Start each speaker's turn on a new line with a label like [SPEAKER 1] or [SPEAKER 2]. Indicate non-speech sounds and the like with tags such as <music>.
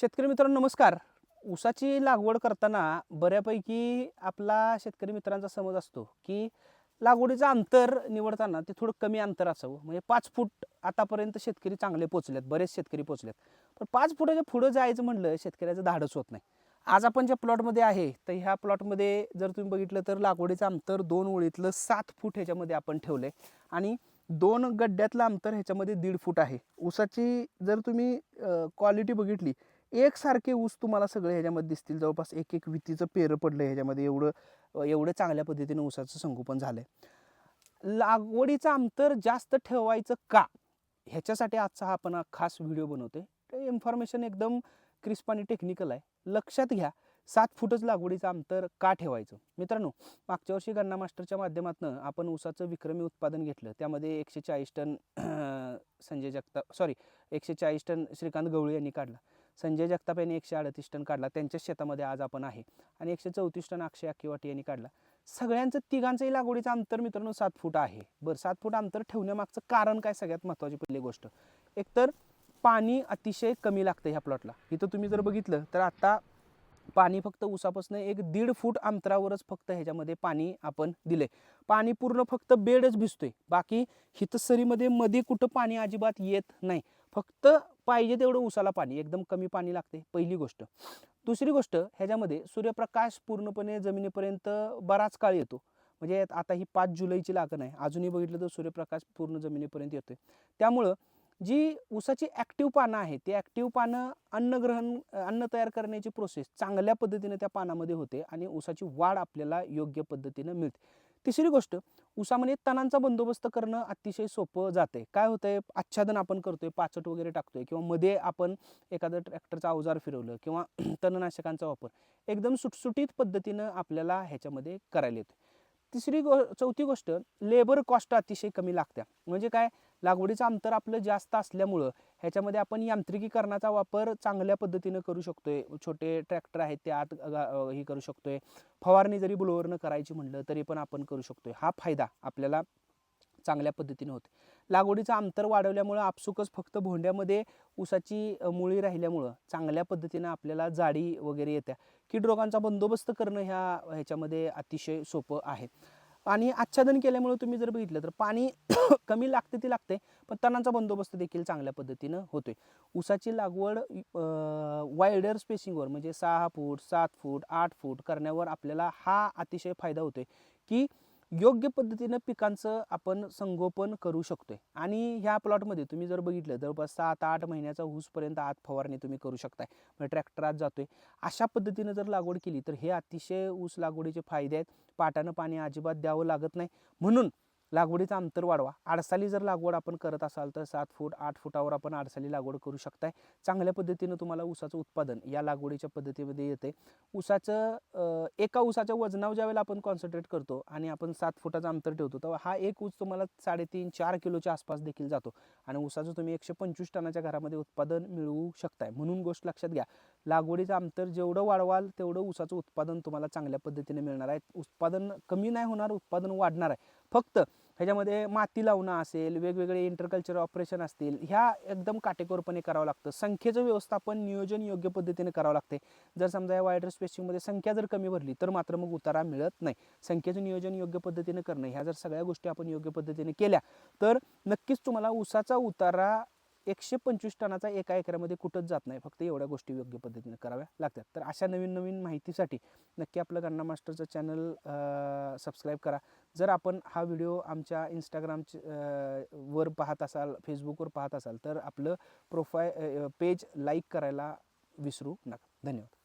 [SPEAKER 1] शेतकरी मित्रांनो नमस्कार. ऊसाची लागवड करताना बऱ्यापैकी आपला शेतकरी मित्रांचा समज असतो की लागवडीचं अंतर निवडताना ते थोडं कमी अंतर असावं. म्हणजे पाच फूट आतापर्यंत शेतकरी चांगले पोचलेत बरेच शेतकरी पोचलेत. पण पाच फुटाच्या पुढं जायचं म्हणलं शेतकऱ्याचं धाडच होत नाही. आज आपण ज्या प्लॉटमध्ये आहे तर ह्या प्लॉटमध्ये जर तुम्ही बघितलं तर लागवडीचं अंतर दोन ओळीतलं सात फूट ह्याच्यामध्ये आपण ठेवलं आहे आणि दोन गड्ड्यातलं अंतर ह्याच्यामध्ये दीड फूट आहे. ऊसाची जर तुम्ही क्वालिटी बघितली एकसारखे ऊस तुम्हाला सगळे ह्याच्यामध्ये दिसतील. जवळपास एक एक वितीचं पेरं पडलं ह्याच्यामध्ये. एवढं एवढं चांगल्या पद्धतीने ऊसाचं संगोपन झालंय. लागवडीचं अंतर जास्त ठेवायचं का? ह्याच्यासाठी आजचा हा आपण खास व्हिडिओ बनवतोय. ते इन्फॉर्मेशन एकदम क्रिस्प आणि टेक्निकल आहे. लक्षात घ्या सात फुटच लागवडीचं अंतर का ठेवायचं? मित्रांनो मागच्या वर्षी गन्ना मास्टरच्या माध्यमातून आपण ऊसाचं विक्रमी उत्पादन घेतलं. त्यामध्ये एकशे चाळीस टन संजय जगताप सॉरी एकशे चाळीस टन श्रीकांत गवळी यांनी काढला. संजय जगताप यांनी एकशे अडतीस टन काढला. त्यांच्याच शेतामध्ये आज आपण आहे. आणि एकशे चौतीस टन अक्षय अक्कीवाटी यांनी काढला. सगळ्यांचं तिघांचंही लागवडीचं अंतर मित्रांनो सात फूट आहे. बरं सात फूट अंतर ठेवण्यामागचं कारण काय सगळ्यात महत्त्वाची पहिली गोष्ट? एकतर पाणी अतिशय कमी लागतं ह्या प्लॉटला इथं तुम्ही जर बघितलं तर आत्ता पाणी फक्त उसापासून एक दीड फूट अंतरावरच फक्त ह्याच्यामध्ये पाणी आपण दिले पाणी पूर्ण फक्त बेडच भिजतोय. बाकी हितसरीमध्ये मध्ये कुठं पाणी अजिबात येत नाही. फक्त पाहिजे तेवढं ऊसाला पाणी एकदम कमी पाणी लागते पहिली गोष्ट. दुसरी गोष्ट ह्याच्यामध्ये सूर्यप्रकाश पूर्णपणे जमिनीपर्यंत बराच काळ येतो. म्हणजे आता ही पाच जुलैची लागण आहे. अजूनही बघितलं तर सूर्यप्रकाश पूर्ण जमिनीपर्यंत येतोय. त्यामुळं जी ऊसाची ॲक्टिव्ह पानं आहेत ती ॲक्टिव्ह पानं अन्नग्रहण अन्न तयार करण्याची प्रोसेस चांगल्या पद्धतीने त्या पानामध्ये होते आणि ऊसाची वाढ आपल्याला योग्य पद्धतीनं मिळते. तिसरी गोष्ट ऊसामध्ये तणांचा बंदोबस्त करणं अतिशय सोपं जाते काय होतंय? आच्छादन आपण करतोय पाचट वगैरे टाकतोय किंवा मध्ये आपण एखादं ट्रॅक्टरचं अवजार फिरवलं किंवा <clears throat> तणनाशकांचा वापर. एकदम सुटसुटीत पद्धतीनं आपल्याला ह्याच्यामध्ये करायला येतो तिसरी गो चौथी गोष्ट लेबर कॉस्ट अतिशय कमी लागत्या. म्हणजे काय? लागवडीचं अंतर आपलं जास्त असल्यामुळं ह्याच्यामध्ये आपण यांत्रिकीकरणाचा वापर चांगल्या पद्धतीनं करू शकतोय. छोटे ट्रॅक्टर आहेत ते आत हे करू शकतोय. फवारणी जरी ब्लोअरनं करायची म्हणलं तरी पण आपण करू शकतोय. हा फायदा आपल्याला चांगल्या पद्धतीने होते. लागवडीचं अंतर वाढवल्यामुळं आपसुकच फक्त भोंड्यामध्ये ऊसाची मुळी राहिल्यामुळं चांगल्या पद्धतीनं आपल्याला जाडी वगैरे येत्या. कीड रोगांचा बंदोबस्त करणं ह्या ह्याच्यामध्ये अतिशय सोपं आहे. आणि आच्छादन केल्यामुळे तुम्ही जर बघितलं तर पाणी <coughs> कमी लागते ती लागते पण तणांचा बंदोबस्त देखील चांगल्या पद्धतीनं होतोय. ऊसाची लागवड वायडर स्पेसिंगवर म्हणजे सहा फूट सात फूट आठ फूट करण्यावर आपल्याला हा अतिशय फायदा होतोय की योग्य पद्धतीनं पिकांचं आपण संगोपन करू शकतोय. आणि ह्या प्लॉटमध्ये तुम्ही जर बघितलं जवळपास सात आठ महिन्याचा ऊसपर्यंत आत फवारणी तुम्ही करू शकताय. म्हणजे ट्रॅक्टर आत जातोय. अशा पद्धतीनं जर लागवड केली तर हे अतिशय ऊस लागवडीचे फायदे आहेत. पाटानं पाणी अजिबात द्यावं लागत नाही. म्हणून लागवडीचं अंतर वाढवा. आडसाली जर लागवड आपण करत असाल तर सात फूट आठ फुटावर आपण आडसाली लागवड करू शकताय. चांगल्या पद्धतीनं तुम्हाला ऊसाचं उत्पादन या लागवडीच्या पद्धतीमध्ये येते. ऊसाचं एका ऊसाच्या वजनावर ज्यावेळेला आपण कॉन्सन्ट्रेट करतो आणि आपण सात फुटाचं अंतर ठेवतो तेव्हा हा एक ऊस तुम्हाला साडेतीन चार किलोच्या आसपास देखील जातो. आणि ऊसाचं तुम्ही एकशे पंचवीस टनाच्या घरामध्ये उत्पादन मिळवू शकताय. म्हणून गोष्ट लक्षात घ्या. लागवडीचं अंतर जेवढं वाढवाल तेवढं ऊसाचं उत्पादन तुम्हाला चांगल्या पद्धतीने मिळणार आहे. उत्पादन कमी नाही होणार उत्पादन वाढणार आहे. फक्त ह्याच्यामध्ये माती लावणं असेल वेगवेगळे इंटरकल्चर ऑपरेशन असतील ह्या एकदम काटेकोरपणे करावं लागतं. संख्येचं व्यवस्थापन नियोजन योग्य पद्धतीने करावं लागते. जर समजा या वायडर स्पेसिंगमध्ये संख्या जर कमी भरली तर मात्र मग उतारा मिळत नाही. संख्येचं नियोजन योग्य पद्धतीने करणं ह्या जर सगळ्या गोष्टी आपण योग्य पद्धतीने केल्या तर नक्कीच तुम्हाला ऊसाचा उतारा एकशे पंचवीस टनाचा एका एकरामध्ये कुठंच जात नाही. फक्त एवढ्या गोष्टी योग्य पद्धतीने कराव्या लागतात. तर अशा नवीन नवीन माहितीसाठी नक्की आपलं गन्ना मास्टरचं चॅनल सबस्क्राईब करा. जर आपण हा व्हिडिओ आमच्या इंस्टाग्राम वर पाहत असाल फेसबुकवर पाहत असाल तर आपलं प्रोफाय पेज लाईक करायला विसरू नका. धन्यवाद.